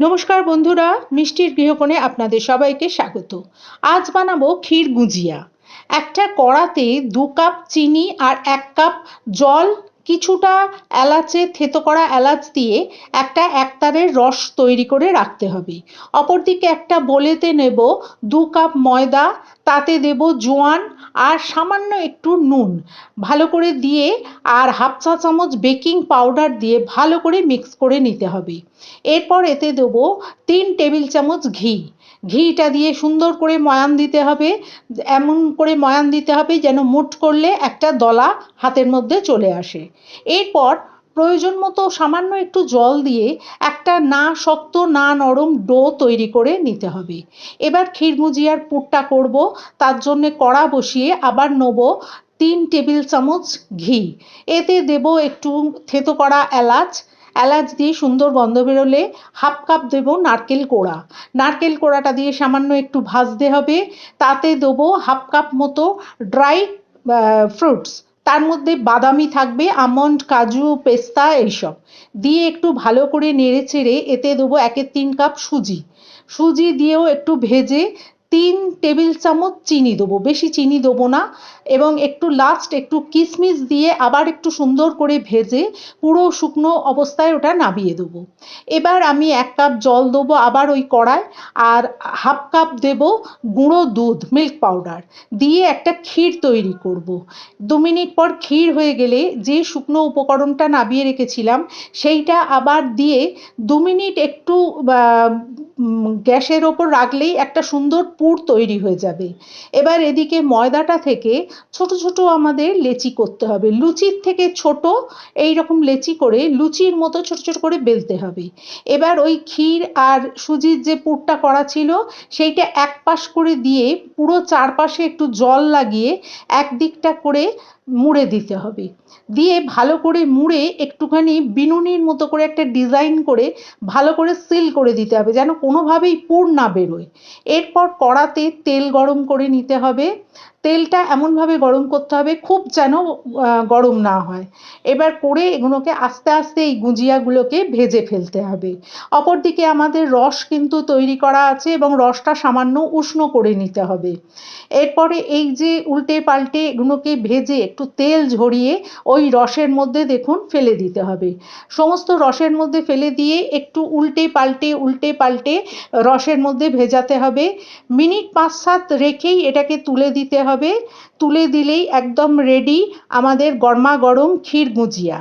নমস্কার বন্ধুরা, মিষ্টির গৃহকোণে আপনাদের সবাইকে স্বাগত। আজ বানাবো ক্ষীর গুজিয়া। একটা কড়াতে দু কাপ চিনি আর এক কাপ জল কিছুটা এলাচে থেতো করা এলাচ দিয়ে একটা একতারের রস তৈরি করে রাখতে হবে। অপরদিকে একটা বলেতে নেব দু কাপ ময়দা, তাতে দেব জোয়ান আর সামান্য একটু নুন। ভালো করে দিয়ে আর হাফ চা চামচ বেকিং পাউডার দিয়ে ভালো করে মিক্স করে নিতে হবে। এরপর এতে দেবো তিন টেবিল চামচ ঘি। ঘিটা দিয়ে সুন্দর করে ময়ান দিতে হবে। এমন করে ময়ান দিতে হবে যেন মুঠ করলে একটা দলা হাতের মধ্যে চলে আসে। এরপর প্রয়োজন মতো সামান্য একটু জল দিয়ে একটা না শক্ত, না নরম ডো তৈরি করে নিতে হবে। এবার ক্ষীরমুজিয়ার পুরটা করব, তার জন্যে কড়া বসিয়ে আবার নেব তিন টেবিল চামচ ঘি। এতে দেব একটু থেতো করা এলাচ। এলাচ দিয়ে সুন্দর গন্ধ বেরোলে হাফ কাপ দেবো নারকেল কোড়া। নারকেল কোড়াটা দিয়ে সামান্য একটু ভাজতে হবে। তাতে দেবো হাফ কাপ মতো ড্রাই ফ্রুটস। তার মধ্যে বাদামি থাকবে, আমন্ড, কাজু, পেস্তা এইসব। দিয়ে একটু ভালো করে নেড়ে চেড়ে এতে দেবো একের তিন কাপ সুজি। সুজি দিয়েও একটু ভেজে তিন টেবিল চামচ চিনি দেবো, বেশি চিনি দেবো না এবং একটু লাস্ট একটু কিশমিশ দিয়ে আবার একটু সুন্দর করে ভেজে পুরো শুকনো অবস্থায় ওটা নামিয়ে দেবো এবার আমি এক কাপ জল দেবো আবার ওই কড়ায় আর হাফ কাপ দেব গুঁড়ো দুধ মিল্ক পাউডার দিয়ে একটা ক্ষীর তৈরি করব। দু মিনিট পর ক্ষীর হয়ে গেলে যে শুকনো উপকরণটা নামিয়ে রেখেছিলাম সেইটা আবার দিয়ে দু মিনিট একটু গ্যাসের ওপর রাখলেই একটা সুন্দর পুর তৈরি হয়ে যাবে। এবার এদিকে ময়দাটা থেকে ছোট ছোট আমাদের লেচি করতে হবে। লুচির থেকে ছোট এই রকম লেচি করে লুচির মতো ছোট ছোট করে বেলতে হবে। এবার ওই ক্ষীর আর সুজির যে পুরটা করা ছিল, সেইটা এক পাশ করে দিয়ে পুরো চারপাশে একটু জল লাগিয়ে এক দিকটা করে মুড়ে দিতে হবে। দিয়ে ভালো করে মুড়ে একটুখানি বিনুনির মতো করে একটা ডিজাইন করে ভালো করে সিল করে দিতে হবে যেন কোনোভাবেই পুর না বেরোয়। এরপর কড়াতে তেল গরম করে নিতে হবে। তেলটা এমনভাবে গরম করতে হবে, খুব যেন গরম না হয়। এবার করে এগুলোকে আস্তে আস্তে এই গুঁজিয়াগুলোকে ভেজে ফেলতে হবে। অপরদিকে আমাদের রস কিন্তু তৈরি করা আছে এবং রসটা সামান্য উষ্ণ করে নিতে হবে। এরপরে এই যে উল্টে পাল্টে এগুলোকে ভেজে একটু তেল ঝরিয়ে ওই রসের মধ্যে দেখুন ফেলে দিতে হবে। সমস্ত রসের মধ্যে ফেলে দিয়ে একটু উল্টে পাল্টে উল্টে পাল্টে রসের মধ্যে ভেজাতে হবে। মিনিট পাঁচ সাত রেখেই এটাকে তুলে দিতে হবে। তুলে দিলেই একদম রেডি আমাদের গরমা গরম ক্ষীর গুজিয়া।